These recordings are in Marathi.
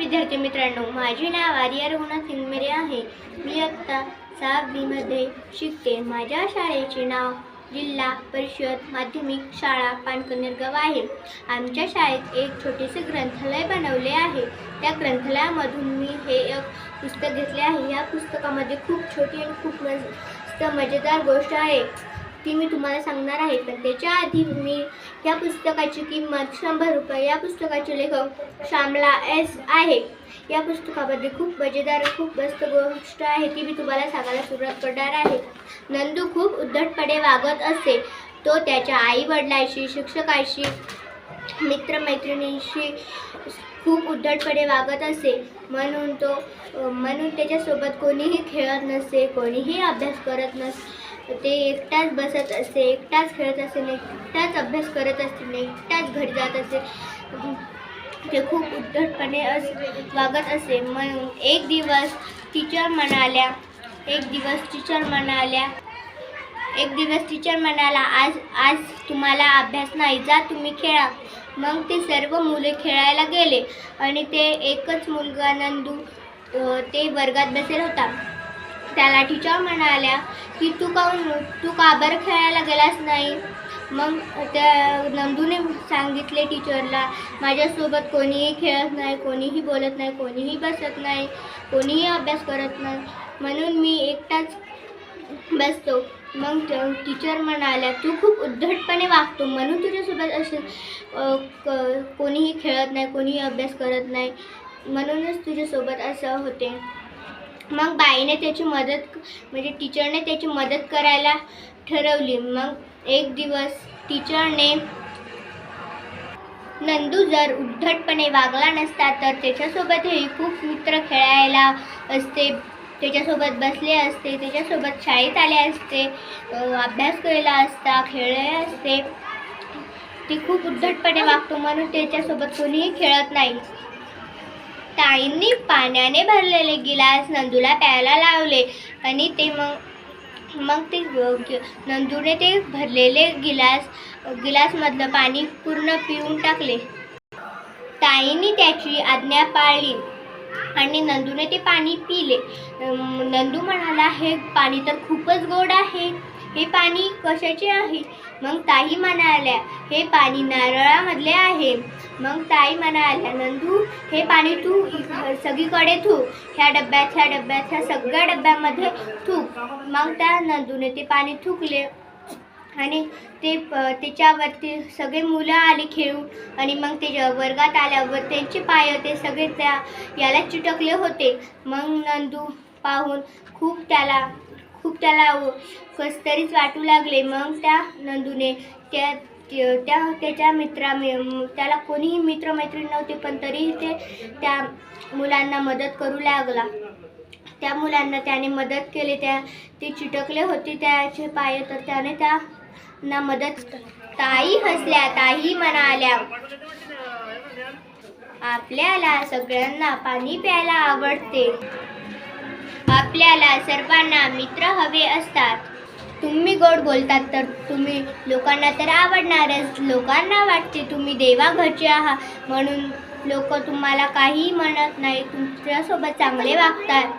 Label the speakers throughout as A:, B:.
A: विद्यार्थी मित्रांनो माझे नाव आर्या रघुनाथ सिंगमेरे आहे. मी आत्ता सहावीमध्ये शिकते. माझ्या शाळेचे नाव जिल्हा परिषद माध्यमिक शाळा पानकनेरगाव आहे. आमच्या शाळेत एक छोटेसे ग्रंथालय बनवले आहे. त्या ग्रंथालयामधून मी हे एक पुस्तक घेतले आहे. या पुस्तकामध्ये खूप छोटी आणि खूप मस्त मजेदार गोष्ट आहे. ती मी तुम्हाला सांगणार आहे. पण त्याच्या आधी मी या पुस्तकाची किंमत शंभर रुपये या पुस्तकाचे लेखक श्यामला एस आहे. या पुस्तकामध्ये खूप मजेदार खूप मस्त गोष्ट आहे ती मी तुम्हाला सांगायला सुरुवात करणार आहे. नंदू खूप उद्धटपणे वागत असे. तो त्याच्या आई वडिलांशी शिक्षकाशी मित्रमैत्रिणींशी खूप उद्धटपणे वागत असे. म्हणून तो म्हणून त्याच्यासोबत कोणीही खेळत नसे कोणीही अभ्यास करत नस ते एकटाच बसत असे एकटाच खेळत असे एकटाच अभ्यास करत असते एकटाच घरी जात असे ते खूप उद्धटपणे अस वागत असे मग एक दिवस टीचर म्हणाल्या एक दिवस टीचर म्हणाल्या एक दिवस टीचर म्हणाला आज आज तुम्हाला अभ्यास नाही जा तुम्ही खेळा. मग ते सर्व मुले खेळायला गेले आणि ते एकच मुलगा नंदू ते वर्गात बसेल होता. त्याला टीचर म्हणाल्या की तू काऊन तू का बरं खेळायला गेलास नाही? मग त्या नंदूने सांगितले टीचरला माझ्यासोबत कोणीही खेळत नाही कोणीही बोलत नाही कोणीही बसत नाही कोणीही अभ्यास करत नाही. म्हणून मी एकटाच बसतो. मग टीचर म्हणाल्या तू खूप उद्धटपणे वागतो. म्हणून तुझ्यासोबत असे क- कोणीही खेळत नाही कोणीही अभ्यास करत नाही. म्हणूनच तुझ्यासोबत असं होते. मग बाईने त्याची मदत म्हणजे टीचरने त्याची मदत करायला ठरवली. मग एक दिवस टीचरने नंदू जर उद्धटपणे वागला नसता तर त्याच्यासोबतही खूप मित्र खेळायला असते. त्याच्यासोबत बसले असते. त्याच्यासोबत शाळेत आले असते. अभ्यास केला असता खेळले असते. ती खूप उद्धटपणे वागतो म्हणून त्याच्यासोबत कोणीही खेळत नाही. ताईंनी पाण्याने भरलेले गिलास नंदूला प्यायला लावले. आणि ते मग मग ते नंदूने ते भरलेले गिलास गिलासमधलं पाणी पूर्ण पिऊन टाकले. ताईंनी त्याची आज्ञा पाळली आणि नंदूने ते पाणी पिले. नंदू म्हणाला हे पाणी तर खूपच गोड आहे. हे पाणी कशाचे आहे? मग ताई म्हणाल्या हे पाणी नारळामधले आहे. मग ताई म्हणाल्या नंदू हे पाणी तू सगळीकडे थू ह्या डब्यात ह्या डब्यात ह्या सगळ्या डब्यामध्ये थूक. मग त्या नंदूने ते पाणी थुकले आणि ते त्याच्यावरती सगळे मुलं आली खेळून. आणि मग ते वर्गात आल्यावर त्यांचे पाय ते सगळे त्या याला चिटकले होते. मग नंदू पाहून खूप त्याला खूप त्याला कसतरीच वाटू लागले. मग त्या नंदूने त्या त्या त्या- त्याच्या मित्रा त्याला कोणीही मित्रमैत्रीण नव्हते पण तरीही ते त्या मुलांना मदत करू लागला. त्या मुलांना त्याने मदत केली त्या ते चिटकले होते त्याचे पाय तर त्याने त्यांना मदत ताई हसल्या ताई म्हणाल्या आपल्याला सगळ्यांना पाणी प्यायला आवडते. आपल्याला सर्वांना मित्र हवे असतात. तुम्ही गोड बोलतात तर तुम्ही लोकांना तर आवडणारच. लोकांना वाटते तुम्ही देवाघरचे आहात. म्हणून लोक तुम्हाला काहीही म्हणत नाही. तुमच्यासोबत चांगले वागतात.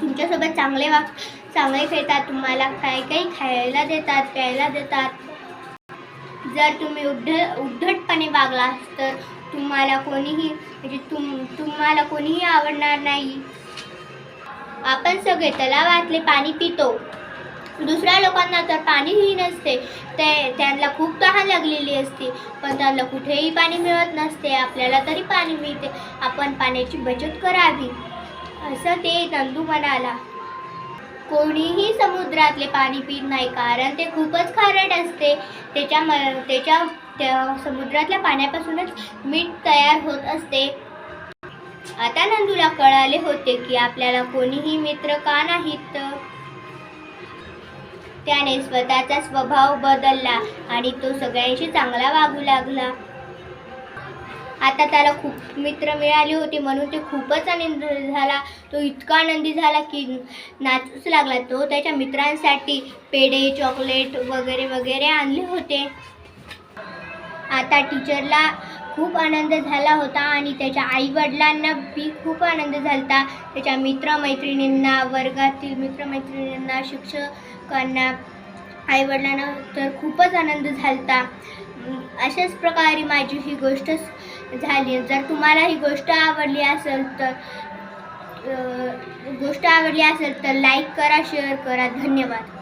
A: तुमच्यासोबत चांगले वाग चांगले खेळतात. तुम्हाला काही काही खायला देतात प्यायला देतात. जर तुम्ही उद्ध उद्धटपणे वागला तर तुम्हाला कोणीही म्हणजे तुम तुम्हाला कोणीही आवडणार नाही. आपण सगळे तलावातले पाणी पितो. दुसऱ्या लोकांना तर पाणीही नसते ते त्यांना खूप तहान लागलेली असते. पण त्यांना कुठेही पाणी मिळत नसते. आपल्याला तरी पाणी मिळते. आपण पाण्याची बचत करावी. असं ते नंदू म्हणाला. कोणीही समुद्रातले पाणी पित नाही. कारण ते खूपच खारट असते. त्याच्या म त्याच्या त्या समुद्रातल्या पाण्यापासूनच मीठ तयार होत असते. आता नंदूला कळाले होते की आपल्याला कोणीही मित्र का नाहीत? त्याने स्वतःचा स्वभाव बदलला आणि तो सगळ्यांशी चांगला वागू लागला. आता त्याला खूप मित्र मिळाले होते म्हणून ते खूपच आनंद झाला. तो इतका आनंदी झाला की नाचूच लागला. तो त्याच्या मित्रांसाठी पेढे चॉकलेट वगैरे वगैरे आणले होते. आता टीचरला खूप आनंद झाला होता आणि त्याच्या आईवडिलांना बी खूप आनंद झाला होता त्याच्या मित्रमैत्रिणींना वर्गातील मित्रमैत्रिणींना शिक्षकांना आईवडिलांना तर खूपच आनंद झाला होता अशाच प्रकारे माझी ही गोष्ट झाली. जर तुम्हाला ही गोष्ट आवडली असेल तर गोष्ट आवडली असेल तर लाईक करा शेअर करा. धन्यवाद.